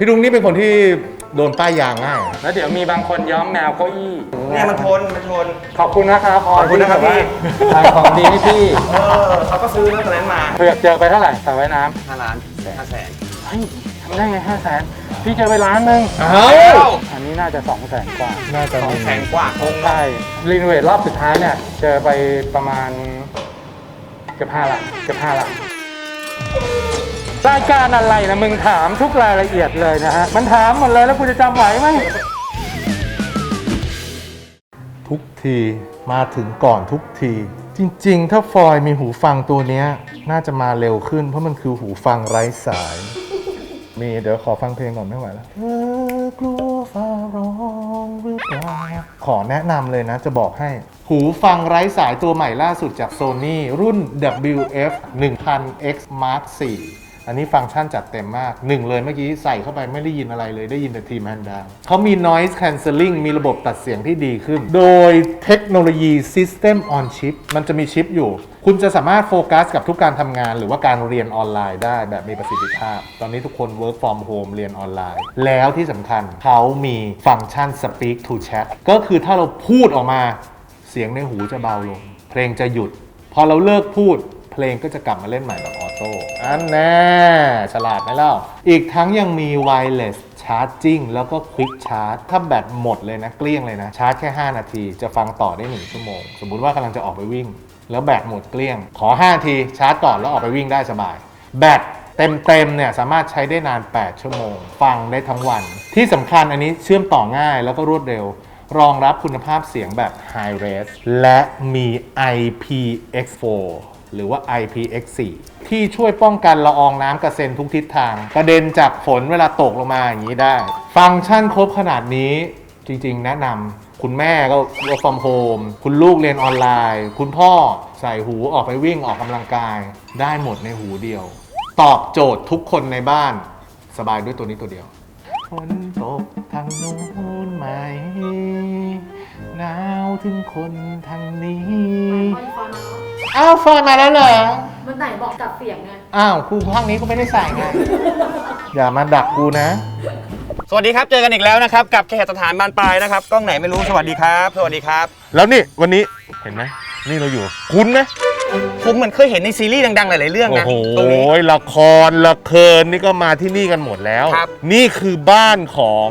พี่ดุงนี่เป็นคนที่โดนป้ายยางง่าย แล้วเดี๋ยวมีบางคนย้อมแมวเก้าอี้ เนี่ยมันทนมันทน ขอบคุณนะครับพอขอบคุณนะครับพี่ ทางของดีให้พี่ เออเขาก็ซื้อตั้งแต่นั้นมาเผือกเจอไปเท่าไหร่สระว่ายน้5ล้านห้าแสนำเฮ้ยทำได้ไงห้าแสนพี่เจอไปล้านหนึงเอ้า อันนี้น่าจะสองแสนกว่าน่าจะสองมีแสนกว่าคงใช่รีโนเวทรอบสุดท้ายเนี่ย เจอไปประมาณเกือบห้าล้านเกือบห้าล้าน รายการอะไรนะมึงถามทุกรายละเอียดเลยนะฮะ มันถามหมดเลยแล้วกูจะจำไหวไหม ทุกทีมาถึงก่อนทุกที จริงๆ ถ้าฟอยมีหูฟังตัวเนี้ย น่าจะมาเร็วขึ้น เพราะมันคือหูฟังไร้สาย มีเดี๋ยวขอฟังเพลงก่อนไม่ไหวแล้วเธอกลัวฟ้าร้องหรือเปล่าขอแนะนำเลยนะจะบอกให้ หูฟังไร้สายตัวใหม่ล่าสุดจาก Sony รุ่น WF 1000X Mark 4 อันนี้ฟังก์ชันจัดเต็มมากหนึ่งเลยเมื่อกี้ใส่เข้าไปไม่ได้ยินอะไรเลยได้ยินแต่ทีมแฮนดาวเขามี noise cancelling มีระบบตัดเสียงที่ดีขึ้น โดยเทคโนโลยี System on Chip มันจะมีชิปอยู่ คุณจะสามารถโฟกัสกับทุกการทำงาน หรือว่าการเรียนออนไลน์ได้แบบมีประสิทธิภาพ ตอนนี้ทุกคน work from home เรียนออนไลน์ แล้วที่สำคัญเขามีฟังก์ชัน speak to chat ก็คือถ้าเราพูดออกมาเสียงในหูจะเบาลง เพลงจะหยุด พอเราเลิกพูด ลงก็จะกลับมาเล่นใหม่แบบออโต้อันแน่ฉลาดไหมเล่า อีกทั้งยังมี wireless charging แล้วก็ quick charge ถ้าแบตหมดเลยนะ เกลี้ยงเลยนะ ชาร์จแค่ 5 นาที จะฟังต่อได้ 1 ชั่วโมง สมมุติว่ากำลังจะออกไปวิ่ง แล้วแบตหมดเกลี้ยง ขอ 5 นาที ชาร์จก่อนแล้วออกไปวิ่งได้สบาย แบตเต็มๆเนี่ยสามารถใช้ได้นาน 8 ชั่วโมง ฟังได้ทั้งวัน ที่สำคัญอันนี้เชื่อมต่อง่ายแล้วก็รวดเร็ว รองรับคุณภาพเสียงแบบ High Res และมี IPX4 หรือว่า IPX4 ที่ช่วยป้องกันละอองน้ำกระเซ็นทุกทิศทาง กระเด็นจากฝนเวลาตกลงมาอย่างนี้ได้ ฟังก์ชันครบขนาดนี้จริง ๆ แนะนำคุณแม่ก็ work from home คุณลูกเรียนออนไลน์ คุณพ่อใส่หูออกไปวิ่งออกกำลังกาย ได้หมดในหูเดียว ตอบโจทย์ทุกคนในบ้าน สบายด้วยตัวนี้ตัวเดียวฝนตกทางนู้นไหมหนาว ถึงคนทางนี้คอนฟอนเนาะอ้าวฟอยมาแล้วเหรอ มันไหนบอกกับเสียงไงอ้าวครูภาคนี้ก็ไม่ได้ใส่ไง อย่ามาดักกูนะ สวัสดีครับ เจอกันอีกแล้วนะครับ กับแขกสถานบานปลายนะครับ กล้องไหนไม่รู้ สวัสดีครับ สวัสดีครับ แล้วนี่วันนี้เห็นไหมนี่เราอยู่ คุ้นไหมผมเหมือนเคยเห็นในซีรีส์ดังๆ หลายๆ เรื่องโอ้นะโหตรงนี้ ละครละเคินนี่ก็มาที่นี่กันหมดแล้ว ครับ นี่คือบ้านของ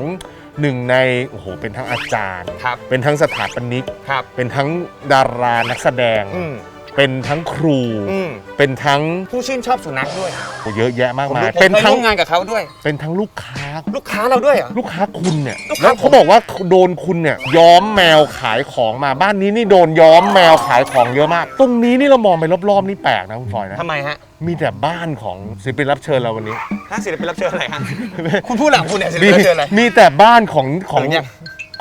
หนึ่งในโอ้โหเป็นทั้งอาจารย์ ครับเป็นทั้งสถาปนิก ครับเป็นทั้งดารานักแสดง อืม เป็นทั้งครู อืมเป็นทั้งผู้ชื่นชอบสุนัขด้วยโอ้เยอะแยะมากผมมายผมเป็นเคยทั้งร่วมงานกับเขาด้วย เป็นทั้งลูกค้า ลูกค้าเราด้วยเหรอ ลูกค้าคุณเนี่ยลูกค้า แล้วเขาบอกว่าโดนคุณเนี่ยย้อมแมวขายของมาบ้านนี้นี่โดนย้อมแมวขายของเยอะมาก ตรงนี้นี่เรามองไปรอบๆนี่แปลกนะคุณฟอยนะทำไมฮะมีแต่บ้านของศิลปินรับเชิญเราวันนี้ ฮะศิลปินรับเชิญอะไรฮะ คุณพูดหลังคุณเนี่ยศิลมีปินรับเชิญอะไร มีแต่บ้านของของเออเนี่ย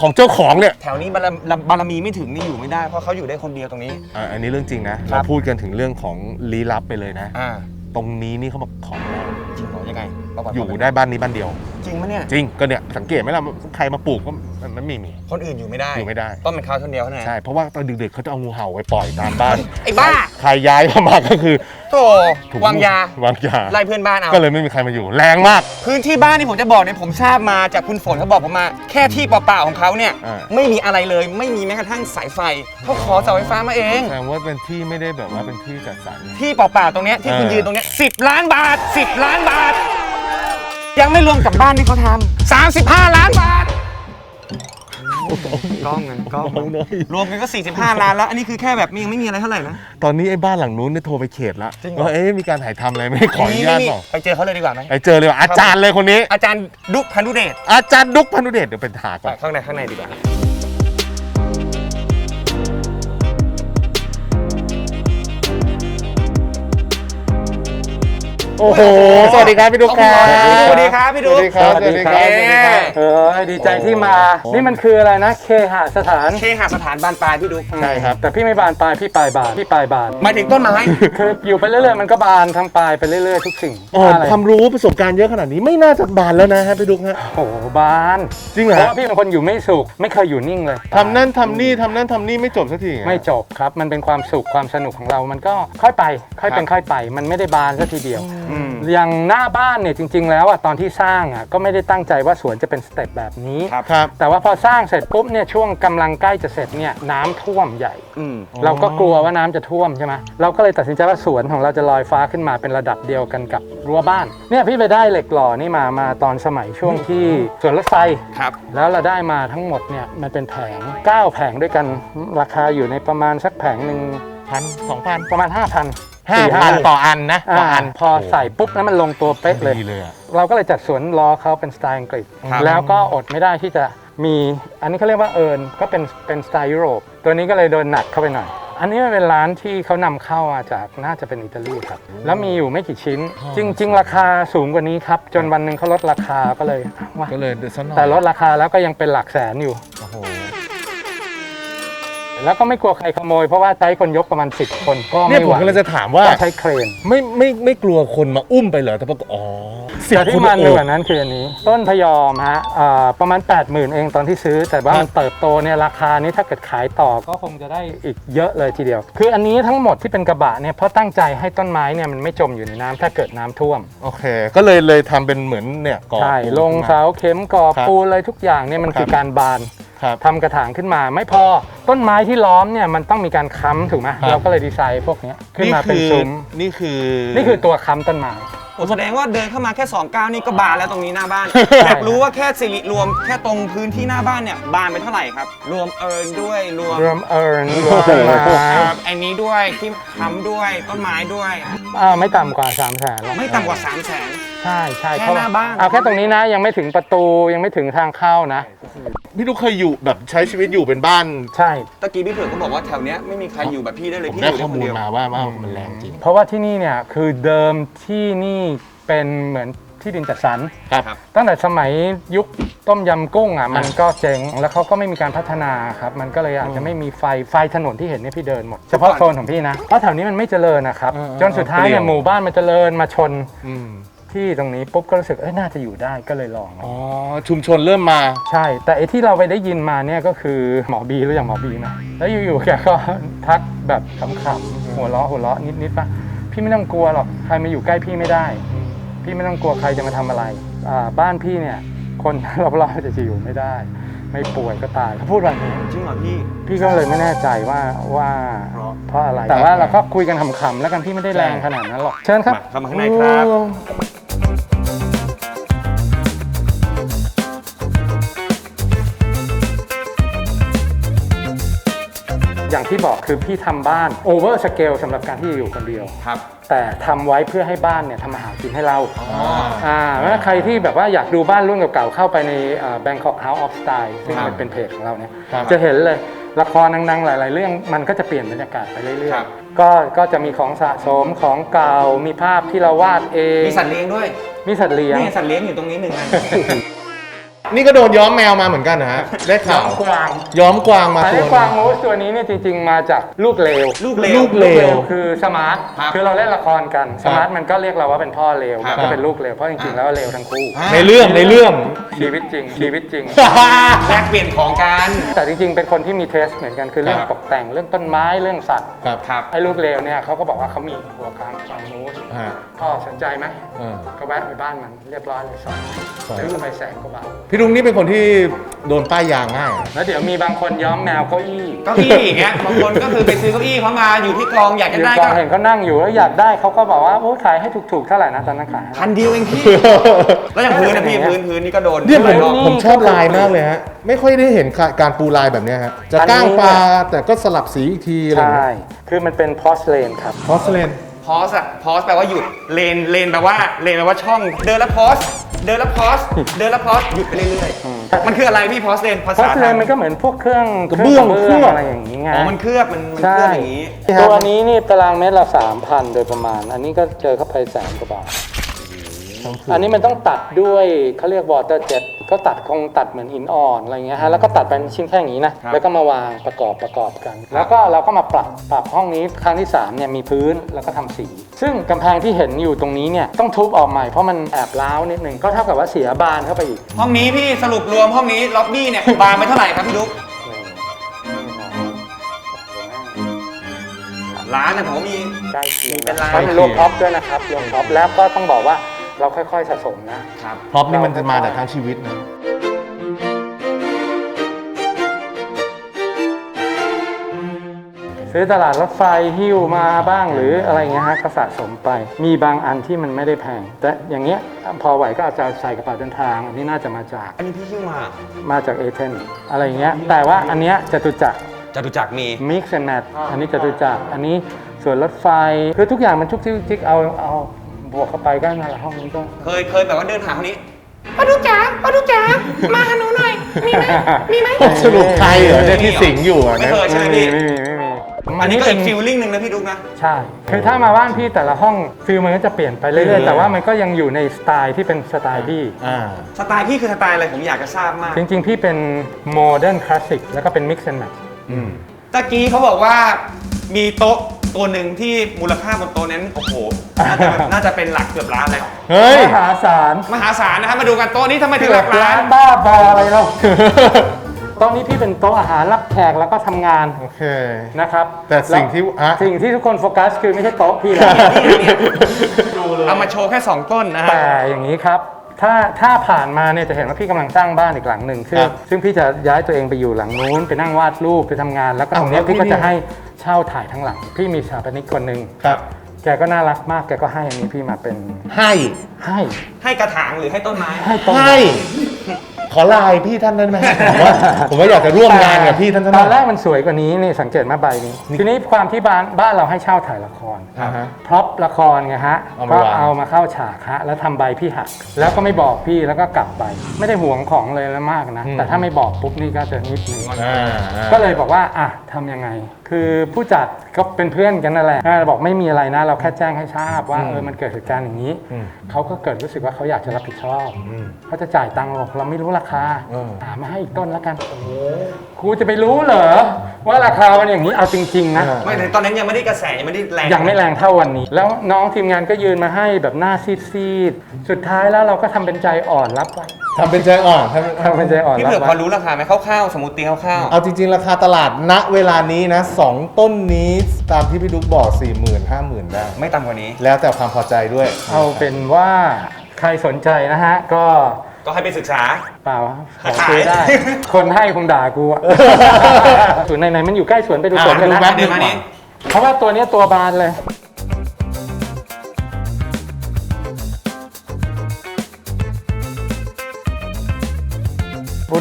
ของเจ้าของเนี่ยแถวนี้บารมีบารมีไม่ถึงนี่อยู่ไม่ได้เพราะเขาอยู่ได้คนเดียวตรงนี้ อะอันนี้เรื่องจริงนะครัเราบ พูดกันถึงเรื่องของลี้ลับไปเลยนะ อ่าตรงนี้นี่เขาบอกของเราจริงเหรอยังไงประวัติอยู่ได้บ้านนี้บ้านเดียว จริงไหมเนี่ย จริงก็เนี่ยสังเกตไหมล่ะใครมาปลูกก็มันมันไม่มี คนอื่นอยู่ไม่ได้อยู่ไม่ได้ ต้องเป็นเขาคนเดียวเท่านั้นใช่เพราะว่าตอนดึกๆเขาจะเอางูเห่าไว้ปล่อยตามบ้านไอ้บ้า ใครย้ายเข้ามาก็คือโธ่ถูกวางยาวางยาไล่เพื่อนบ้านเอา ก็เลยไม่มีใครมาอยู่ แรงมาก พื้นที่บ้านที่ผมจะบอกเนี่ยผมทราบมาจากคุณฝนเขาบอกผมมา แค่ที่เปล่าๆของเขาเนี่ยอ่า ไม่มีอะไรเลยไม่มีแม้กระทั่งสายไฟเขาขอเสาไฟฟ้ามาเอง แสดงว่าเป็นที่ไม่ได้แบบว่าเป็นที่จัดสรร ที่เปล่าๆตรงเนี้ยที่คุณเออ ยืนตรงเนี้ยสิล้านบาท 10 ล้านบาท ยังไม่รวมกับบ้านที่เขาทำ35 ล้านบาทกล้องเงินกล้องเอาหน่อยรวมกันก็ 45 ล้านแล้ว อันนี้คือแค่แบบยังไม่มีอะไรเท่าไหร่นะ ตอนนี้ไอ้บ้านหลังนู้นเนี่ยโทรไปเขตแล้วจริงเหรอ ว่าเอ๊ะมีการถ่ายทำอะไรไหม่ขออนุญาตนี่เปล่าไปเจอเขาเลยดีกว่าไหมไปเจอเลยว่ะอาจารย์เลยคนนี้ อาจารย์ดุ๊กพันธุเดชอาจารย์ดุ๊กพานุเดชเดี๋ยวเป็นหาก่ไปอนข้างในข้างในดีกว่า โอ้โห สวัสดีครับพี่ดุ๊กครับสวัสดีครับพี่ดุ๊กสวัสดีครับสวัสดีครับ สวัสดีครับเออดีใจที่มา นี่มันคืออะไรนะ เคหสถาน เคหสถานบานปลายพี่ดุ๊กใช่ครับ แต่พี่ไม่บานปลายพี่ปลายบาน พี่ปลายบานหมายถึงต้นไม้ คืออยู่ไปเรื่อยๆมันก็บานทั้งปลายไปเรื่อยๆทุกสิ่งอ๋ออะไรความรู้ประสบการณ์เยอะขนาดนี้ไม่น่าจะบานแล้วนะฮะพี่ดุ๊กฮะ โอ้โหบาน จริงเหรอเพราะฮะว่าพี่เป็นคนอยู่ไม่สุข ไม่เคยอยู่นิ่งเลยทำนั่นทำนี่ทำนั่นทำนี่ไม่จบสักทีอะไม่จบครับ มันเป็นความสุขความสนุกของเรา มันก็ค่อยไป ค่อยเป็นค่อยไป มันไม่ได้บานสักทีเดียวอืม อย่างหน้าบ้านเนี่ยจริง ๆ แล้วอะตอนที่สร้างอะก็ไม่ได้ตั้งใจว่าสวนจะเป็นสเต็ปแบบนี้ ครับ ครับ แต่ว่าพอสร้างเสร็จปุ๊บเนี่ยช่วงกำลังใกล้จะเสร็จเนี่ยน้ำท่วมใหญ่ อืม เราก็กลัวว่าน้ำจะท่วมใช่ไหมเราก็เลยตัดสินใจว่าสวนของเราจะลอยฟ้าขึ้นมาเป็นระดับเดียวกันกับรั้วบ้าน เนี่ยพี่ไปได้เหล็กหล่อนี่มามาตอนสมัยช่วงที่สวนรถไฟ ครับ แล้วเราได้มาทั้งหมดเนี่ยมันเป็นแผง 9 แผงด้วยกันราคาอยู่ในประมาณสักแผงหนึ่งพันสองพันประมาณ 5,000 ห้าพันต่ออันนะต่ออันพอใส่ปุ๊บแล้วมันลงตัวเป๊ะเลย ดีเลยอะเราก็เลยจัดสวนล้อเขาเป็นสไตล์อังกฤษ ครับ แล้วก็อดไม่ได้ที่จะมีอันนี้เขาเรียกว่าเอิร์นก็เป็นเป็นสไตล์ยุโรป ตัวนี้ก็เลยโดนหนักเข้าไปหน่อย อันนี้มันเป็นร้านที่เขานำเข้ามาจากน่าจะเป็นอิตาลีครับ แล้วมีอยู่ไม่กี่ชิ้น จริง ๆ ราคาสูงกว่านี้ครับ จนวันหนึ่งเขาลดราคาก็เลยว่าก็เลยเดือดซะหน่อยแต่ลดราคาแล้วก็ยังเป็นหลักแสนอยู่ โอ้โห แล้วก็ไม่กลัวใครขโมย เพราะว่าใช้คนยกประมาณ 10 คนก็เนี่ยไม่ผไหมวก็เลยจะถามว่า ก็ใช้เครน ไม่ไม่ไม่กลัวคนมาอุ้มไปเหรอแต่ปรากฏอ๋อเสียแต่คุที่ณมันโอ้กว่านั้นคืออันนี้ ต้นพยอมฮะอ่าประมาณ 80,000 เองตอนที่ซื้อ แต่ว่าครับมันเติบโตเนี่ยราคานี้ถ้าเกิดขายต่อก็คงจะได้อีกเยอะเลยทีเดียว คืออันนี้ทั้งหมดที่เป็นกระบะเนี่ยเพราะตั้งใจให้ต้นไม้เนี่ยมันไม่จมอยู่ในน้ำถ้าเกิดน้ำท่วมโอเค ก็เลยเลยทำเป็นเหมือนเนี่ยก่อใช่ปูนลงขึ้นมา เสาเข็มก่อครับ ปูนอะไรทุกอย่างเนี่ยมันคือครับการบาน ครับทำกระถางขึ้นมาไม่พอต้นไม้ที่ล้อมเนี่ยมันต้องมีการค้ำถูกไหมครับ เราก็เลยดีไซน์พวกเนี้ยขึ้นมาเป็นคือซุ้มนี่คือนี่คือตัวค้ำต้นไม้ ผมแสดงว่าเดินเข้ามาแค่2ก้าวนี่ก็บานแล้วตรงนี้หน้าบ้าน อยากรู้ว่าแค่สิริรวมแค่ตรงพื้นที่หน้าบ้านเนี่ยบานไปเท่าไหร่ครับ รวมเอิญด้วยรวมรวมเอิร์นรวมต้นไม้ครับอันนี้ด้วยที่ค้ำด้วยต้นไม้ด้วยอ่าไม่ต่ำกว่า3ามแสนหรอกไม่ต่ำกว่า3 0 0แสน ใช่ใช่แค่เพระว่หน้าบ้าน เอาแค่ตรงนี้นะยังไม่ถึงประตูยังไม่ถึงทางเข้านะ พี่ลูกเคยอยู่แบบใช้ชีวิตอยู่เป็นบ้าน ใช่ ตะกี้พี่เผือกก็บอกว่าแถวเนี้ยไม่มีใครอยู่แบบพี่ได้เลยผมพี่ได้อยู่ข้อได้คนมูลเดียวมาว่าว่ามันแรงจริง เพราะว่าที่นี่เนี่ยคือเดิมที่นี่เป็นเหมือนที่ดินจัดสรร ครับ ตั้งแต่สมัยยุคต้มยำกุ้งอะมันก็เจ๊งแล้วเขาก็ไม่มีการพัฒนาครับ มันก็เลยอาจจะไม่มีไฟไฟถนนที่เห็นเนี่ยพี่เดินหมด เฉพาะโซนของพี่นะเพราะแถวนี้มันไม่เจริญนะครับเออเออจนสุดท้ายเนี่ยเปลี่ยวหมู่บ้านมันเจริญมาชน อืม ที่ตรงนี้ปุ๊บก็รู้สึกเอ้ยน่าจะอยู่ได้ก็เลยลอง อ๋อชุมชนเริ่มมา ใช่ แต่ไอ้ที่เราไปได้ยินมาเนี่ยก็คือหมอบีรู้อย่างหมอบีไหมแล้วอยู่ๆแกก็ทักแบบขำๆหัวเราะหัวเราะนิดๆป่ะพี่ไม่ต้องกลัวหรอกใครมาอยู่ใกล้พี่ไม่ได้ พี่ไม่ต้องกลัวใครจะมาทำอะไรอ่าบ้านพี่เนี่ย คนรอบๆจะอยู่ไม่ได้ ไม่ป่วยก็ตายเขาพูดแบบนี้จริงเหรอพี่พี่ก็เลยไม่แน่ใจว่าว่าเพราะเพราะอะไรแต่ว่าเราก็คุยกันขำๆแล้วกันพี่ไม่ได้แรงขนาดนั้นหรอกเชิญครับมาเข้ามาข้างในครับ อย่างที่บอกคือพี่ทำบ้านโอเวอร์สเกลสำหรับการที่จะอยู่คนเดียว ครับ แต่ทำไว้เพื่อให้บ้านเนี่ยทำอาหารกินให้เราอ๋ออ่าเพราะฉะนั้นใครที่แบบว่าอยากดูบ้านรุ่นเก่าๆเข้าไปในอ่า Bangkok House of Style ซึ่งครับมันเป็นเพจของเราเนี่ยครับจะเห็นเลยละครดังๆ หลาย ๆ เรื่องมันก็จะเปลี่ยนบรรยากาศไปเรื่อยครับๆก็ก็จะมีของสะสมของเก่ามีภาพที่เราวาดเอง มีสัตว์เลี้ยงด้วย มีสัตว์เลี้ยงนี่สัตว์เลี้ยงอยู่ตรงนี้หนึ่งอั นนี่ก็โดนย้อมแมวมาเหมือนกันนะฮะได้ข่าวกวางย้อมกวางมาแต่ตัไอ้วกวางมูสตัวนี้เนี่ยจริงๆมาจากลูกเลวลูกเลวลูกเลวคือสมาร์ทครับคือเราเล่นละครกันสมาร์ทมันก็เรียกเราว่าเป็นพ่อเลวครับก็เป็นลูกเลวเพราะจริงๆแล้วเลวทั้งคู่ อ่าในเรื่องในเรื่อง ชีวิตจริง ชีวิตจริง แลกเปลี่ยนของกัน แต่จริงๆ เป็นคนที่มีเทสเหมือนกันคือเรื่องครับ ตกแต่งเรื่องต้นไม้เรื่องสัตว์ครับครับ ไอ้ลูกเลวเนี่ยเขาก็บอกว่าเขามีหัวกลางฟางมูสฮะพ่อสนใจไหมเออก็แวะไปบ้านมันเรียบร้อยเลยสองสองซื้อไปแสนกว่าบาท พี่ลุงนี่เป็นคนที่โดนป้ายยางง่าย แล้วเดี๋ยวมีบางคนย้อมแมวเก้าอี้เก้าอี้อย่างเงี้ยบางคนก็คือไปซื้อเก้าอี้เขามาอยู่ที่กองอยากอจะยู่ได้กอก็งเห็นเขานั่งอยู่แล้วอยากได้เขาก็บอกว่าโอ้ขายให้ถูกๆเท่าไหร่นะตอนนั้นขายพันเดียวเองพี่ แล้วอย่างพื้นนะพี่พื้นพื้นนี่ก็โดนเนี่ยผมหลายรอบ ผมชอบลายมากเลยฮะ ไม่ค่อยได้เห็นการปูลายแบบเนี้ยฮะ จะก้างปลาแต่ก็สลับสีอีกทีอะไรอย่างใช่ เงี้ยคือมันเป็นพอสเลนครับ พอสเลน พอสอะพอสแปลว่าหยุดเลนเลนแปลว่าเลนแปลว่าช่อง เดินแล้วพอสเดินแล้วพอสเดินแล้วพอสหยุดไปเรื่อยๆมันคืออะไรพี่พอสเลนภาพอษาสเลนมันก็เหมือนพวกเครื่องกระเบื้องเคเครื่รื่อองงอะไรอย่างนี้ไงอ๋อมันเคลือบมันมันเคใช่ลือบอย่างนี้ ตัวนี้นี่ตารางเมตรละสามพันโดยประมาณ อันนี้ก็เจอเข้าไปแสนกว่าบาท อันนี้มันต้องตัดด้วยเขาเรียกวอเตอร์เจ็ตก็ตัดคงตัดเหมือนหินอ่อนอะไรเงี้ยฮะแล้วก็ตัดเป็นชิ้นแค่อย่างนี้นะ ครับแล้วก็มาวางประกอบประกอบกัน แล้วก็เราก็มาปรับปรับห้องนี้ครั้งที่3เนี่ยมีพื้นแล้วก็ทำสี ซึ่งกำแพงที่เห็นอยู่ตรงนี้เนี่ยต้องทุบออกใหม่เพราะมันแอบร้าวนิดนึงก็เท่ากับว่าเสียบานเข้าไปอีก ห้องนี้พี่สรุปรวมห้องนี้ล็อบบี้เนี่ยบานไปเท่าไหร่ครับพี่ดุ๊กหนึ่งสองสามร้านนะผมว่ามี ใกล้เคียงเป็นร้านต้องรวมท็อปด้วยนะครับรวมท็อปแล้วก็ต้องบอกว่า เราค่อยๆสะสมนะ ครับพร็อพนี่มันจะมาแต่ทั้งชีวิตนะ ซื้อตลาดรถไฟหิ้วมาบ้างหรืออะไรเงี้ยฮะก็สะสมไป มีบางอันที่มันไม่ได้แพง แต่อย่างเงี้ยพอไหวก็อาจจะใส่กระเป๋าเดินทาง อันนี้น่าจะมาจากอันนี้พี่หิ้วมามาจากเอเธนอะไรเงี้ยแต่ว่าอันเนี้ยจตุจักร จตุจักรมี มิกซ์แอนด์แมทอันนี้จตุจักร อันนี้ส่วนรถไฟ คือทุกอย่างมันชุกจิกเอาเอา บวกเข้าไปก็นั่นแหละห้องนี้ก็ เคยเคยแบบว่าเดินหาคนนี้สรุปใครเหรอเนี่ยที่สิงอยู่อะไม่เนี่ยเคยใช่ไหมไม่พี่มีไม่มีไม่มีอันนี้ก็เป็อีกฟิลลิ่งหนึ่งนะพี่ดุ๊กนะ ใช่คือถ้ามาบ้านพี่แต่ละห้องฟิลมันก็จะเปลี่ยนไปเรื่อยๆ แต่ว่ามันก็ยังอยู่ในสไตล์ที่เป็นสไตล์พี่อ่า สไตล์พี่คือสไตล์อะไรผมอยากจะทราบมากจริงๆ พี่เป็นโมเดิร์นคลาสสิกแล้วก็เป็นมิกซ์แอนด์แมทอืมตะกี้เขาบอกว่ามีโต๊ะ ตัวหนึ่งที่มูลค่าบนโต๊ะนั้นโอ้โหน่าจะน่าจะเป็นหลักเกือบล้านเลยเฮ้ย มหาศาลมหาศาลนะครับมาดูกันโต๊ะนี้ทำไมถึงเกืหอลับกล้าล้านนบ้าบออะไรเราโต๊ะนี้พี่เป็นโต๊ะอาหารรับแขกแล้วก็ทำงานโอเค นะครับแต่สิ่งที่แล้วอะ สิ่งที่ทุกคนโฟกัสคือไม่ใช่โต๊ะพี่แล้วเอามาโชว์แค่2ต้นนะฮะแต่อย่างนี้ครับ ถ้าถ้าผ่านมาเนี่ยจะเห็นว่าพี่กำลังสร้างบ้านอีกหลังหนึ่งซึ่งครับซึ่งพี่จะย้ายตัวเองไปอยู่หลังนู้นไปนั่งวาดรูปไปทำงาน แล้วก็ตรงเนี้ยอ้าวแล้วพี่ก็ที่จะนี่ให้เช่าถ่ายทั้งหลัง พี่มีสถาปนิกคนหนึ่งครับ แกก็น่ารักมากแกก็ให้อันนี้พี่มาเป็นให้ให้ให้กระถางหรือให้ต้นไม้ให้ต้นให้ข อไลน์พี่ท่านได้ไหมผมว่าผมว่าอยากจะร่วมงานกับพี่ท่านท่านตอนแรกมันสวยกว่านี้นี่สังเกตมาใบนี้ ทีนี้ความที่บ้านบ้านเราให้เช่าถ่ายละครอ่าฮะพร็อพละครไงฮะเอามาก็วางเอามาเข้าฉากฮะแล้วทำใบพี่หัก แล้วก็ไม่บอกพี่แล้วก็กลับไป ไม่ได้ห่วงของเลยแล้วมากนะ แต่ถ้าไม่บอกปุ๊บนี่ก็จะนิดนึงอ่าอ่าก็เลยบอกว่าอะทำยังไงคือผู้จัดก็เป็นเพื่อนกันนั่นแหละเราบอกไม่มีอะไรนะ เราแค่แจ้งให้ทราบว่าอืมเออมันเกิดเหตุการณ์อย่างนี้อืมเขาก็เกิดรู้สึกว่าเขาอยากจะรับผิดชอบอืมเขาจะจ่ายตังค์บอกเราไม่รู้ราคาเออหามาให้อีกต้นแล้วกันครูจะไปรู้เหรอว่าราคามันอย่างนี้เอาจริง ๆ นะเออไม่แต่ตอนนั้นยังไม่ได้กระแสยังไม่ได้แรงยังไม่แรงเท่าวันนี้ แล้วน้องทีมงานก็ยืนมาให้แบบหน้าซีดๆสุดท้ายแล้วเราก็ทำเป็นใจอ่อนรับไว้ ทำเป็นใจอ่อนทำทำเป็นใจอ่อนพี่รับเผือกพอไว้รู้ราคาไหมคร่าวๆสมมติตีคร่าวเอาจริง ๆ ราคาตลาดณเวลานี้นะสองต้นนี้ตามที่พี่ดุ๊กบอก 4 0 0 0 0 0 5 0,000ได้ๆไม่ต่ำกว่านี้ แล้วแต่ความพอใจด้วย เอาเป็นว่าใครสนใจนะฮะ ก็ก็ให้ไปศึกษา เปล่าขอขายซื้อได้ คนให้คงด่ากูอะสวนไหนๆมันอยู่ใกล้สวนไปดูสวนกันอะดูนะแป๊บเดี๋ยวมานี้เพราะว่าตัวเนี้ยตัวบานเลย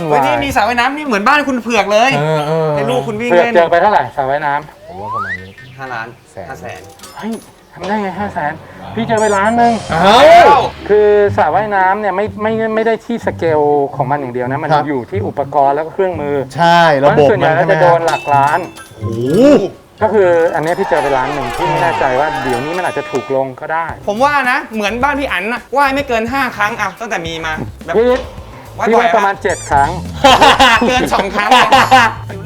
วุ่นเฮ้วายยนี่มีสระว่ายน้ำนี่เหมือนบ้านคุณเผือกเลย เออเออให้ลูกคุณวิ่งเพื่อเล่น เจอไปเท่าไหร่สระว่ายน้ำผมว่าประมาณนี้ ห้าล้านแสน ห้าแสนเฮ้ยทำได้ไงห้าแสนพี่เจอไปล้านหนึ่ง อ้าว คือสระว่ายน้ำเนี่ยไม่ไม่ไม่ได้ที่สเกลของมันอย่างเดียวนะมันครับ อยู่ที่อุปกรณ์แล้วก็เครื่องมือใช่เพระราะบบส่วนใหมัญ่นแล้วใช่ไหมจะโดนหลักล้าน โอ้โหก็คืออันเนี้ยพี่เจอไปล้านหนึ่งพี่ไม่แน่ใจว่าเดี๋ยวนี้มันอาจจะถูกลงก็ได้ผมว่านะ เหมือนบ้านพี่อันนะว่ายไม่เกิน 5 ครั้งอะตั้งแต่มีมาแบบพี่ว่าย พี่บ่อยว่าประมาณ 7 ครั้ง เกิน2ครั้ง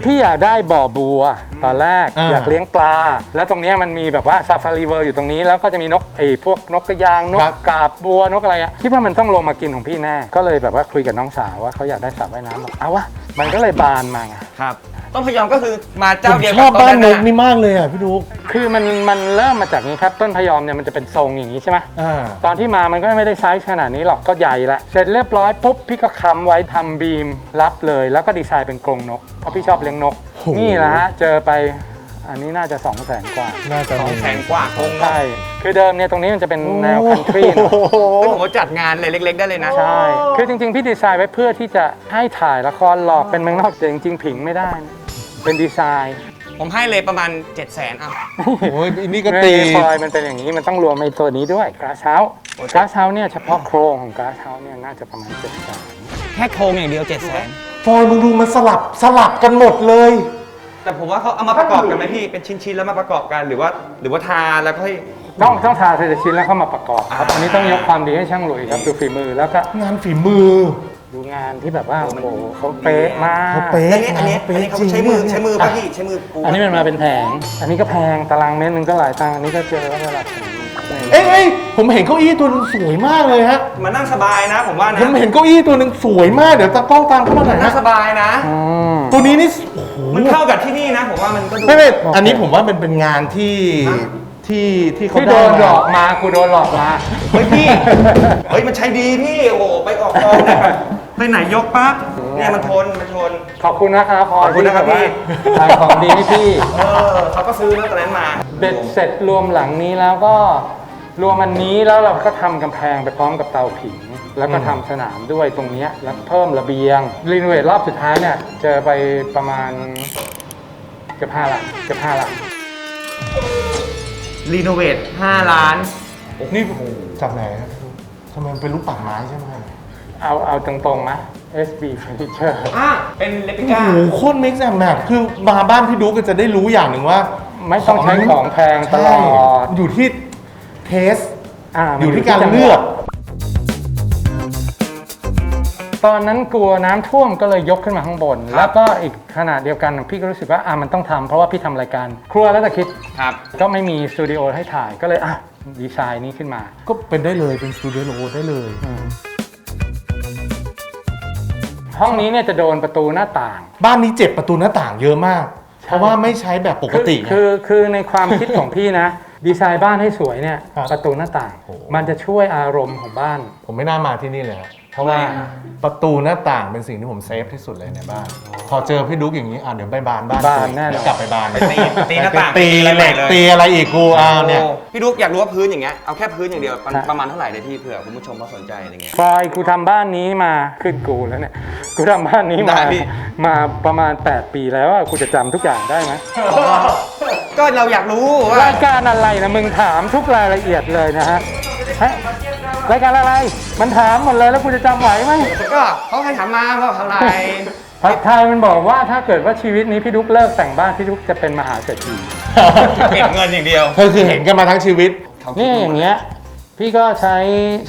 พี่อยากได้บ่อบัวตอนแรกอ่าอยากเลี้ยงปลา แล้วตรงเนี้ยมันมีแบบว่าซาฟารีเวิร์อยู่ตรงนี้ แล้วก็จะมีนกไอ้พวกนกกระยางนกครับ กาบบัวนกอะไรอะคิดว่ามันต้องลงมากินของพี่แน่ ก็เลยแบบว่าคุยกับน้องสาวว่าเขาอยากได้สระว่ายน้ำบอกเอาวะมันก็เลยบานมาไงครับ ต้นพยอมก็คือมาผเจ้ามเดียวชกัอบบต้บ้านนนนั้นกนะนี่มากเลยอะพี่ดุ๊กคือมันมันเริ่มมาจากนี้ครับต้นพยอมเนี่ยมันจะเป็นทรงอย่างนี้ใช่ไหมอ่า ตอนที่มามันก็ไม่ได้ไซส์ขนาดนี้หรอกก็ใหญ่ละเสร็จเรียบร้อยปุ๊บพี่ก็ค้ำไว้ทำบีมรับเลย แล้วก็ดีไซน์เป็นกรงนกเพราะพี่ชอบเลี้ยงนกโอ้โหนี่แหละฮะเจอไปอันนี้น่าจะ2 0 0แสนกว่าน่าจะสองมีแสนกว่าคงใช่คือเดิมเนี่ยตรงนี้มันจะเป็นแนวคันทรีโอ้โหเฮ้ยผมว่าจัดงานเลยเล็ก ๆ ได้เลยนะใช่ คือจริงๆ พี่ดีไซน์ไว้เพื่อที่จะให้ถ่ายละครหลอกเป็นเมืองนอกแต่จริงๆ ผิงไม่ได้นะ เป็นดีไซน์ผมให้เลยประมาณ 7 0 0 0 0นอะ โอ้ยอันนี่ก็เงินตีฟอยล์มันเป็นอย่างนี้มันต้องรวมไอ้ตัวนี้ด้วยกราเช้ากราเช้าเนี่ยเฉพาะโครงของกราเช้าเนี่ยน่าจะประมาณเจ็ดแสนแค่โครงอย่างเดียว 7 0 0 0 0นฟอยมึงดูมันสลับสลับกันหมดเลย แต่ผมว่าเขาเอามาประกอบกันไหมพี่ เป็นชิ้นๆแล้วมาประกอบกันหรือว่า หรือว่าทาแล้วก็ให้ ต้องต้องทาเทชิ้นแล้วเข้ามาประกอบครับอันนี้ต้องยกความดีให้ช่างหลุยครับดูฝีมือแล้วก็งานฝีมือ ดูงานที่แบบว่าโอ้โหเขาเป๊ะมากเขาเป๊ะ อันนี้อันนี้อันนี้เขาใช้มือใช้มือป่ะพี่ใช้มือปูอันนี้มันมาเป็นแผง อันนี้ก็แพงตารางเมตรหนึงก็หลายตังค์อันนี้ก็เจอแล้วระดับแสนเอ้ยเอ้ยผมเห็นเก้าอี้ตัวหนึงสวยมากเลยฮะมานั่งสบายนะ ผมว่านะผมเห็นเก้าอี้ตัวหนึ่งสวยมากเดี๋ยวตากล้องตามเข้ามาหน่อยนั่นะงสบายนะ อืม ตัวนี้นี่โอ้โหมันเข้ากับที่นี่นะ ผมว่ามันก็ดู ไม่ไม่อันนี้ผมว่ามันเป็นงานที่ที่ที่เขาที่โดได้นหลมาอกมากูโดนหลอกมา เฮ้ยพี่ เฮ้ยมันใช้ดีพี่ โอ้โหไปออกกองเนี่ย ไปไหนยกปั๊บเนี่ยมันทนมันทน ขอบคุณนะครับพลอยขอบคุณนะครับพี่ที่แบบว่าขายของดีให้พี่ เออเขาก็ซื้อตั้งแต่นั้นมา เบ็ดเสร็จรวมหลังนี้แล้วก็รวมอันนี้แล้วเราก็ทำกำแพงไปพร้อมกับเตาผิง แล้วก็ทำสนามด้วยตรงเนี้ยแล้วเพิ่มระเบียง รีโนเวทรอบสุดท้ายเนี่ยเจอไปประมาณเกือบห้าหลังเกือบห้าหลังรีโนเวท5ล้าน นี่จากไหนฮะทำไมมันเป็นรูปปักไม้ใช่ไหม เอาเอาตรงๆไหม SB Furniture อะเป็นเลปิโอ้ก้า โหโคตรมิกซ์แอนด์แมทคือมาบ้านพี่ดูก็จะได้รู้อย่างหนึ่งว่าไม่ต้องใช้ของแพงตลอด ใช่อยู่ที่เทส อ่ามันอยู่ที่การจังหวะเลือก ตอนนั้นกลัวน้ำท่วมก็เลยยกขึ้นมาข้างบนแล้วก็อีกขนาดเดียวกันพี่ก็รู้สึกว่าอะมันต้องทำเพราะว่าพี่ทำรายการ ครัวแล้วแต่คิดครับ ก็ไม่มีสตูดิโอให้ถ่ายก็เลยอะดีไซน์นี้ขึ้นมา ก็เป็นได้เลยเป็นสตูดิโอได้เลย ห้องนี้เนี่ยจะโดนประตูหน้าต่าง บ้านนี้เจ็บประตูหน้าต่างเยอะมากใช่เพราะว่าไม่ใช้แบบปกติไง คือคือคือในความคิดของพี่นะ ดีไซน์บ้านให้สวยเนี่ยครับประตูหน้าต่าง โอ้ มันจะช่วยอารมณ์ของบ้าน ผมไม่น่ามาที่นี่เลยครับเพ ราะว่าทำไมอะประตูหน้าต่างเป็นสิ่งที่ผมเซฟที่สุดเลยในบ้าน พอเจอพี่ดุ๊กอย่างนี้อะเดี๋ยวไปบานบ้านบานแน่นอนเดี๋ยวกลับไปบานไปตีตีหน้าต่างตีเหล็กตีอะไรอีกกูอ่าเนี่ยโอ้พี่ดุ๊กอยากรู้ว่าพื้นอย่างเงี้ยเอาแค่พื้นอย่างเดียวประฮะประมาณเท่าไหร่เลยพี่เผื่อคุณผู้ชมเขาสนใจอะไรเงี้ยฟอยกูทำบ้านนี้มาขึ้นกูแล้วเนี่ย กูทำบ้านนี้มา ได้พี่ มาประมาณ 8 ปีแล้วอะกูจะจำทุกอย่างได้ไหมก็เราอยากรู้ว่ารายการอะไรนะมึงถามทุกรายละเอียดเลยนะฮะฮะ รายการอะไร มันถามหมดเลยแล้วกูจะจำไหวไหมก็เขาให้ถามมาว่าเท่าไหร่ผัดไทยมันบอกว่าถ้าเกิดว่าชีวิตนี้พี่ดุ๊กเลิกแต่งบ้านพี่ดุ๊กจะเป็นมหาเศรษฐีเก็บเงินอย่างเดียว เธอคือเห็นกันมาทั้งชีวิตนี่อย่างเงี้ยพี่ก็ใช้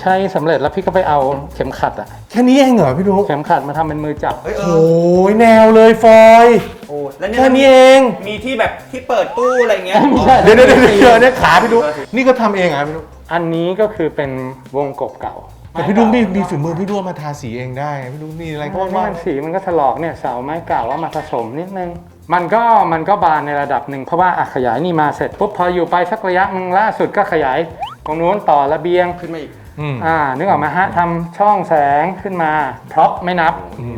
ใช้สำเร็จแล้วพี่ก็ไปเอาเข็มขัดอะแค่นี้เองเหรอพี่ดุ๊กเข็มขัดมาทำเป็นมือจับ เฮ้ยเอโอ้อยแนวเลยฟอย โอ้แล้วเนี่ยแค่นี้เอง มีที่แบบที่เปิดตู้อะไรเงี้ย ไม่ใช่ เดี๋ยวเดี๋ยวเดี๋ยวเดี๋ยวเนี่ยขาพี่ดุ๊กนี่ก็ทำเองเหรอะพี่ดุ๊ก อันนี้ก็คือเป็นวงกบเก่าแต่พี่ดุ๊กมีมีฝีมือพี่ดุ๊กมาทาสีเองได้พี่ดุ๊กมีอะไรก็เพราะว่าว่ามันสีมันก็ถลอกเนี่ยเสาไม้เก่าว่ามาผสมนิดนึงมันก็มันก็บานในระดับหนึ่งเพราะว่าอะขยายนี่มาเสร็จปุ๊บพออยู่ไปสักระยะมึงล่าสุดก็ขยายตรงนู้นต่อระเบียงขึ้นมาอีกอืมอ่านึกออกไหมาฮะทำช่องแสงขึ้นมาพร็อพไม่นับ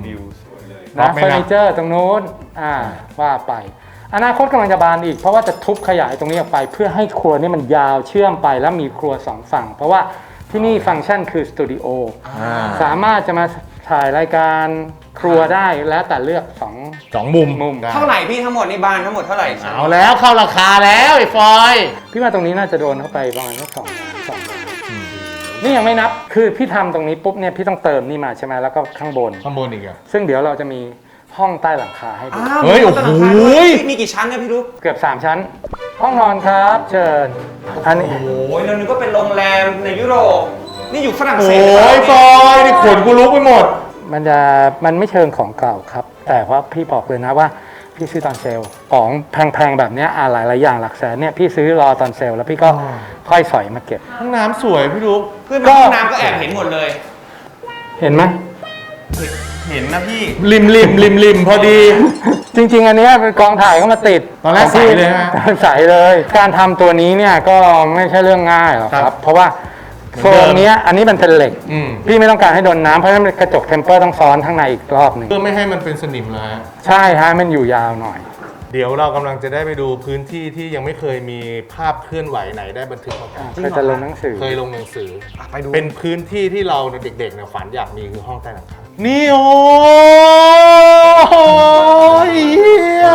วิวพร็อนะพไม่เฟอนับร์นิเจอร์ตรงนู้นอ่าว่าไป อนาคตกำลังจะบานอีก เพราะว่าจะทุบขยายตรงนี้ออกไป เพื่อให้ครัวนี่มันยาวเชื่อมไปแล้วมีครัวสองฝั่ง เพราะว่าที่นี่ฟังก์ชันคือสตูดิโออ่าสามารถจะมาถ่ายรายการครัวได้แล้วแต่เลือกสองสองมุมมุมได้เท่าไหร่พี่ทั้งหมดในบ้านทั้งหมดเท่าไหร่เอาแล้วเข้าราคาแล้วไอ้ฟอยพี่ว่าตรงนี้น่าจะโดนเข้าไปประมาณสักสองล้านสองล้านนี่ยังไม่นับคือพี่ทำตรงนี้ปุ๊บเนี่ยพี่ต้องเติมนี่มาใช่ไหมแล้วก็ข้างบนข้างบนอีกอะซึ่งเดี๋ยวเราจะมี ห้องใต้หลังคาให้ดูเฮ้ยโอ้โห มีกี่ชั้นเนี่ยพี่ดุ๊กเกือบ 3 ชั้น ห้องนอนครับ เชิญ อันนี้ โอ้ยเรานึกว่าเป็นโรงแรมในยุโรป นี่อยู่ฝรั่งโอเศสหรืเปล่า้ยฟอยนี่ขนกูลุกไปหมด มันจะมันไม่เชิงของเก่าครับ แต่ว่าพี่บอกเลยนะว่า พี่ซื้อตอนเซลล์ของแพงๆแบบเนี้ยอะหลายๆอย่างหลักแสนเนี่ยพี่ซื้อรอตอนเซลล์แล้วพี่ก็อ๋อค่อยสอยมาเก็บ ห้องน้ำสวยพี่ดุ๊กเพื่อนมาห้องน้ำก็แอบเห็นหมดเลย เห็นไหม เห็นนะพี่ ริมริมริมริมพอดี จริง ๆ อันเนี้ยเป็นกองถ่ายเข้ามาติดตอนแรกใสเลยฮะใสเลย การทำตัวนี้เนี่ยก็ไม่ใช่เรื่องง่ายหรอกคครัรับ บ เพราะว่าโฟมเนี้ยอันนี้มันเป็นเหล็ก อืมพี่ไม่ต้องการให้โดนน้ำเพราะฉะนั้นกระจกเทมเปอร์ต้องซ้อนข้างในอีกรอบหนึ่งเพื่อไม่ให้มันเป็นสนิมเลยฮะใช่ฮะมันอยู่ยาวหน่อย เดี๋ยวเรากำลังจะได้ไปดูพื้นที่ที่ยังไม่เคยมีภาพเคลื่อนไหวไหนได้บันทึกมาก่อนเคยจะลงหนังสือ เคยลงหนังสืออะไปดูเป็นพื้นที่ที่เราเด็กๆเนี่ยฝันอยากมีคือห้องใต้หลังคา นี่โอ้ยเหี้ย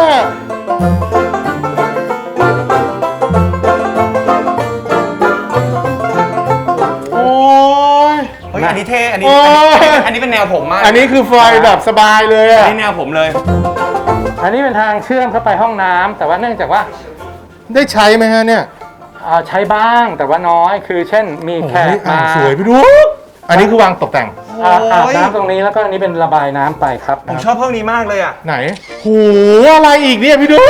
โอ้ย เฮ้ยอันนี้เท่อันนี้ โอ้ย อันนี้เป็นแนวผมมากอันนี้คือไฟแบบสบายเลยอัอะนนี้แนวผมเลย อันนี้เป็นทางเชื่อมเข้าไปห้องน้ำแต่ว่าเนื่องจากว่าได้ใช้ไหมฮะเนี่ยเอ่อใช้บ้างแต่ว่าน้อยคือเช่นมีโอ้โหแขกอ่ามางสวยพี่ดู อันนี้คือวางตกแต่งอ่าอาบโอ้ยน้ำตรงนี้แล้วก็อันนี้เป็นระบายน้ำไปครับผมชอบห้องนี้มากเลยอะ ไหนโหอะไรอีกเนี่ยพี่ดู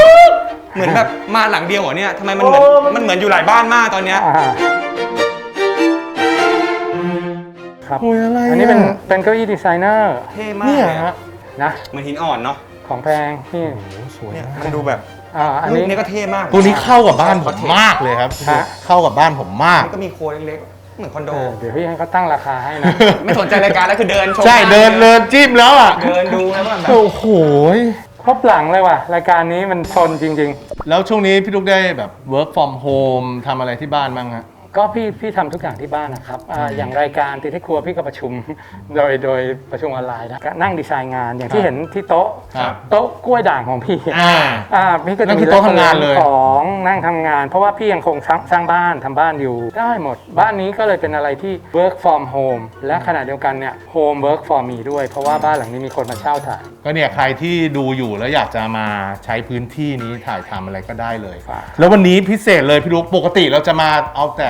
เหมือนแบบมาหลังเดียวเหรอเนี่ยทำไมมันเหมือนมันเหมือนอยู่หลายบ้านมากตอนเนี้ย อ่าครับโอ้ยอะไรอันนี้เป็นเป็นเก้าอี้ดีไซเนอร์เท่มากเนี่ยเลยฮะนะเหมือนหินอ่อนเนาะของแพงนี่โอ้โหสวยเนี่ยมากมันดูแบบอ่าอันรูนี้ปนี้ก็เท่มาก ตัวนี้เข้ากับบ้านผมมากเลยครับฮะ เข้ากับบ้านผมมาก มันก็มีครัวเล็กๆ เหมือนคอนโดเออเดี๋ยวพี่ให้เขาตั้งราคาให้นะ ไม่สนใจรายการแล้วคือเดินชมใช่เดินเดินจิ้มแล้วอะเดินดูแล้วแบบโอ้โหครบหลังเลยว่ะ รายการนี้มันซนจริงแล้วช่วงนี้พี่ลูกได้แบบ work from home ทำอะไรที่บ้านบ้างฮะๆ ก็พี่พี่ทำทุกอย่างที่บ้านนะครับอ่าอย่างรายการติดที่ครัวพี่ก็ประชุม โดยโดยประชุมออนไลน์นะก็นั่งดีไซน์งานอย่างที่เห็นที่โต๊ะครับโต๊ะกล้วยด่างของพี่อ่าอ่าพี่ก็นั่จะงมีที่โต๊ะทำงานเลย ของนั่งทำงาน เพราะว่าพี่ยังคงสร้างสร้างบ้านทำบ้านอยู่ได้หมด บ้านนี้ก็เลยเป็นอะไรที่ work from home และขณะเดียวกันเนี่ย home work for me ด้วย เพราะว่าบ้านหลังนี้มีคนมาเช่าถ่าย ก็เนี่ยใครที่ดูอยู่แล้วอยากจะมาใช้พื้นที่นี้ถ่ายทำอะไรก็ได้เลยครับแล้ววันนี้พิเศษเลยพี่ลูกปกติเราจะมาเอาแต่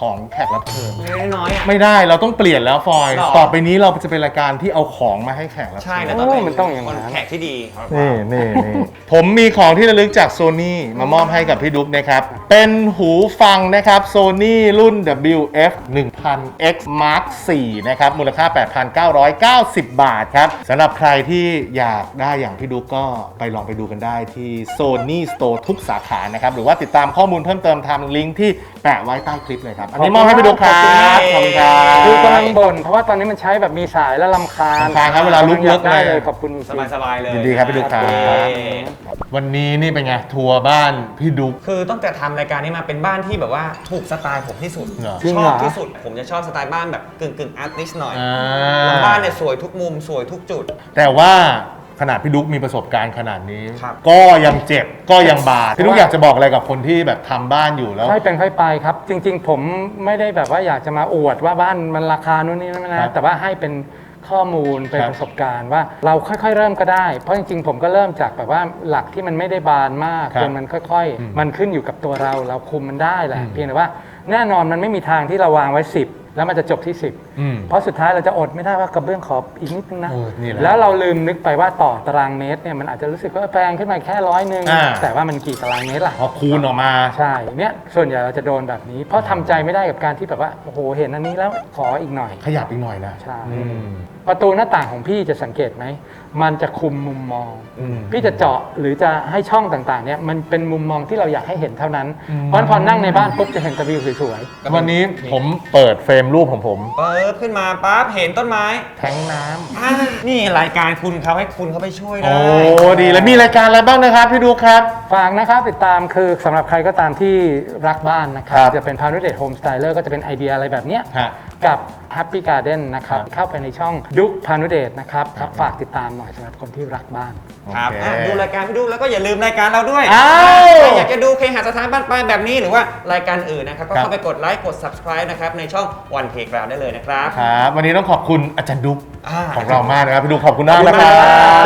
ของแขกรับเชิญเล็กๆน้อยๆอะ ไม่ได้เราต้องเปลี่ยนแล้วฟอย หรอ ต่อไปนี้เราจะเป็นรายการที่เอาของมาให้แขกรับเชิญใช่แล้วโอ้ต้องเป็นมันต้องอย่างคนั้นนแขกที่ดีครับ นี่นี่นี่ ผมมีของที่ระลึกจากโซ n y มามอบให้กับพี่ดุ๊กนะครับ เป็นหูฟังนะครับโซ n y รุ่น WF 1000 X Mark 4นะครับ มูลค่า 8,990 บาทครับสำหรับใครที่อยากได้อย่างพี่ดุ๊กก็ไปลองไปดูกันได้ที่ Sony Store ทุกสาขานะครับ หรือว่าติดตามข้อมูลเพิ่มเติมทางลิงก์ที่แปะไว้ใต้คลิปเลยครับอันนี้มอบให้พี่ดุ๊กครับขอบคุณครับคือกำลังบ่นเพราะว่าตอนนี้มันใช้แบบมีสายแล้วลำคาญรำคาญครับเวลาลุกอยากได้เลิกเลยเลยขอบคุณจริงสบายสบายๆเลยยินดีครับพี่ดุ๊กครับโอเควันนี้นี่เป็นไงทัวร์บ้านพี่ดุ๊กคือตั้งแต่ทำรายการนี้มาเป็นบ้านที่แบบว่าถูกสไตล์ผมที่สุดเหรอจริงชเหรออบที่สุด ผมจะชอบสไตล์บ้านแบบกึ่งกึ่งอาร์ติสหน่อยอ่าแล้วบ้านเนี่ยสวยทุกมุมสวยทุกจุด แต่ว่า ขนาดพี่ดุ๊กมีประสบการณ์ขนาดนี้ ครับก็ยังเจ็บก็ยังบาดพี่ดุ๊กอยากจะบอกอะไรกับคนที่แบบทำบ้านอยู่แล้ว ค่อยเป็นค่อยไปครับ จริง ๆ ผมไม่ได้แบบว่าอยากจะมาอวดว่าบ้านมันราคานู่นนี่นั่นครันะบแต่ว่าให้เป็นข้อมูลเป็นครับประสบการณ์ว่าเราค่อยๆเริ่มก็ได้ เพราะจริงๆผมก็เริ่มจากแบบว่าหลักที่มันไม่ได้บานมากครับจนมันค่อย อืมๆ มันขึ้นอยู่กับตัวเรา เราคุมมันได้แหละอืมเพียงแต่ว่าแน่นอนมันไม่มีทางที่เราวางไว้ 10 แล้วมันจะจบที่10อืมเพราะสุดท้ายเราจะอดไม่ได้ว่ากระเบื้องขอบอีกนิดนึงนะเออนี่แหละแล้วเราลืมนึกไปว่าต่อตารางเมตรเนี่ยมันอาจจะรู้สึกว่าแพงขึ้นมาแค่ร้อยหนึ่งอ่า แต่ว่ามันกี่ตารางเมตรล่ะ พอคูณออกมา ใช่เนี่ยส่วนใหญ่เราจะโดนแบบนี้ เพราะทำใจไม่ได้กับการที่แบบว่าโอ้โหเห็นอันนี้แล้วขออีกหน่อย ขยับอีกหน่อยนะใช่ อืมประตูหน้าต่างของพี่จะสังเกตไหม มันจะคุมมุมมอง อืม พี่จะเจาะหรือจะให้ช่องต่างๆ เนี่ยมันเป็นมุมมองที่เราอยากให้เห็นเท่านั้นอืมเพราะฉะนั้นพอนั่งในบ้านปุ๊บจะเห็นแต่วิวสวยวันนี้ผมเปิดเฟรมรูปของผม เปิดขึ้นมาปั๊บเห็นต้นไม้แทงน้ำ อ่านี่รายการคุณเขาให้คุณเขาไปช่วยได้ โอ้ดีแล้วมีรายการอะไรบ้างนะครับพี่ดุ๊กครับๆฝากนะครับติดตามคือสำหรับใครก็ตามที่รักบ้านนะครัครับบจะเป็นพานุเดตโฮมสไตเลอร์ก็จะเป็นไอเดียอะไรแบบเนี้ยฮะ กับ Happy Garden นะครับครับ เข้าไปในช่องดุกพานุเดชนะครับครับฝากติดตามหน่อยสำหรับคนที่รักบ้าน ครับโอเคอะดูรายการพี่ดูแล้วก็อย่าลืมรายการเราด้วยอ้าวใครอยากจะดูเคหสถานบ้านปลายแบบนี้หรือว่ารายการอื่นนะครับ ก็ครับ เข้าไปกดไลค์กด subscribe นะครับในช่อง One Take เราได้เลยนะครับ ครับวันนี้ต้องขอบคุณอาจารย์ดุ๊กอ่าของเรามากนะครับพี่ดุ๊กขอบคุณมากนะคขรัอบ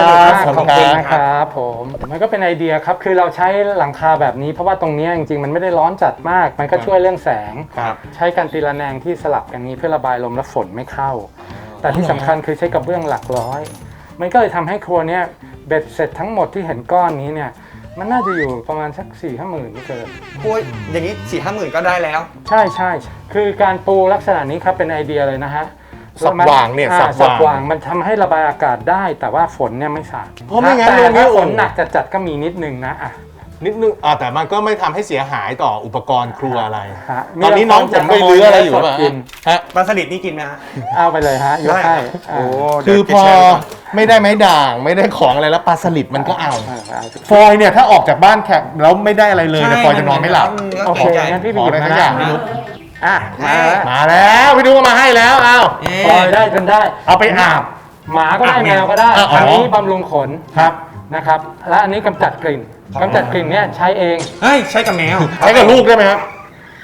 คุณมากขอบคุณบนะครับผมมันก็เป็นไอเดียครับ คือเราใช้หลังคาแบบนี้ เพราะว่าตรงเนี้ยจริงๆ มันไม่ได้ร้อนจัดมาก มันก็ช่วยเรื่องแสง ครับ ใช้กันตีละแนงที่สลับกันนี้เพื่อระบายลมและฝนไม่เข้า แต่ที่สำคัญคือใช้กระเบื้องหลักร้อย มันก็เลยทำให้ครัวเนี้ยเบ็ดเสร็จทั้งหมดที่เห็นก้อนนี้เนี่ย มันน่าจะอยู่ประมาณสัก4ี่ห้าหมื่นไม่เกิน พูดอย่างนี้สี่ห้าหมื่นก็ได้แล้ว ใช่ใช่คือการปูลักษณะนี้ครับเป็นไอเดียเลยนะฮะสับวางเนี่ยอ่สับวางสับวางมันทำให้ระบายอากาศได้ แต่ว่าฝนเนี่ยไม่สาดเพราะไม่งั้นแต่โรงนี้ถ้าโอ่ฝงนหนักจัดจัดๆก็มีนิดนึงนะอะ นิดนึงอ่าแต่มันก็ไม่ทำให้เสียหายต่ออุปกรณ์ครัวอะไร ฮะตอนนี้น้องผมไปรื้ออะไรอยู่ป่ะกินฮะ ปลาสลิดนี่กินไหมฮะเอาไปเลยฮะยกให้โอ้อ่าคือเดี๋พยวอจะแชร์ก่อนไม่ได้ไม้ด่างไม่ได้ของอะไรแล้วปลาสลิดมันก็เอา อ่าเอาฟอยเนี่ยถ้าออกจากบ้านแขกแล้วไม่ได้อะไรเลยเนี่ยฟอยจะนอนไม่หลับ โอเคงั้นพี่ไปขอหยิบอะไรมาสักอย่าง นะพี่ดุ๊กอะมาแล้วมาแล้วพี่ดุ๊กเอามาให้แล้วเอาปล่อยได้จนได้ เอาไปอาบ หมาก็ได้อาบแมไงวก็ได้ อะอ๋ออัอันนี้บำรุงขนครับ นะครับ และอันนี้กำจัดกลิ่น กำจัดกลิ่นเนี่ยใช้เอง เฮ้ยใช้กับแมว ใช้กับลูกได้ไหมครับ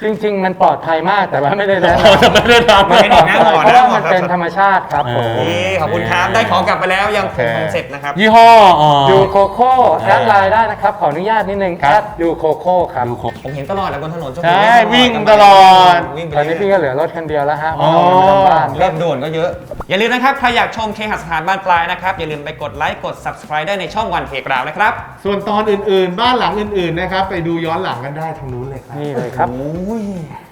จริง ๆ มันปลอดภัยมากแต่ว่าไม่ได้แนะเรานำจะไม่ได้ทำไม่ได้นะหมอเพราะว่ามันเป็นธรรมชาติครับผมเอนี่ขอบคุณครับ ได้ของกลับไปแล้วยังคโองเคคอนเซ็ปต์นะครับยี่ห้ออ่าดูโคโค่แอดไลน์ได้นะครับ ขออนุญาตนิดนึงครัแอบดดูโคโค่ครับดูครบผมเห็นตลอดแล้วบนถนนชลบุใช่รีวิ่งตลอด วิ่งไปตอนนี้เรื่อยพี่ก็เหลือรถคันเดียวแล้วฮะเพอ๋อราะว่าเราทำบ้านเรียบด่วนก็เยอะ อย่าลืมนะครับ ใครอยากชมเคหสถานบ้านปลายนะครับ อย่าลืมไปกดไลค์กด subscribe ได้ในช่องวันเทกราวนะครับ ส่วนตอนอื่นๆ บ้านหลังอื่นๆนะครับ ไปดูย้อนหลังกันได้ทางนู้นเลยครับ นี่เลยครับ โอ้嗯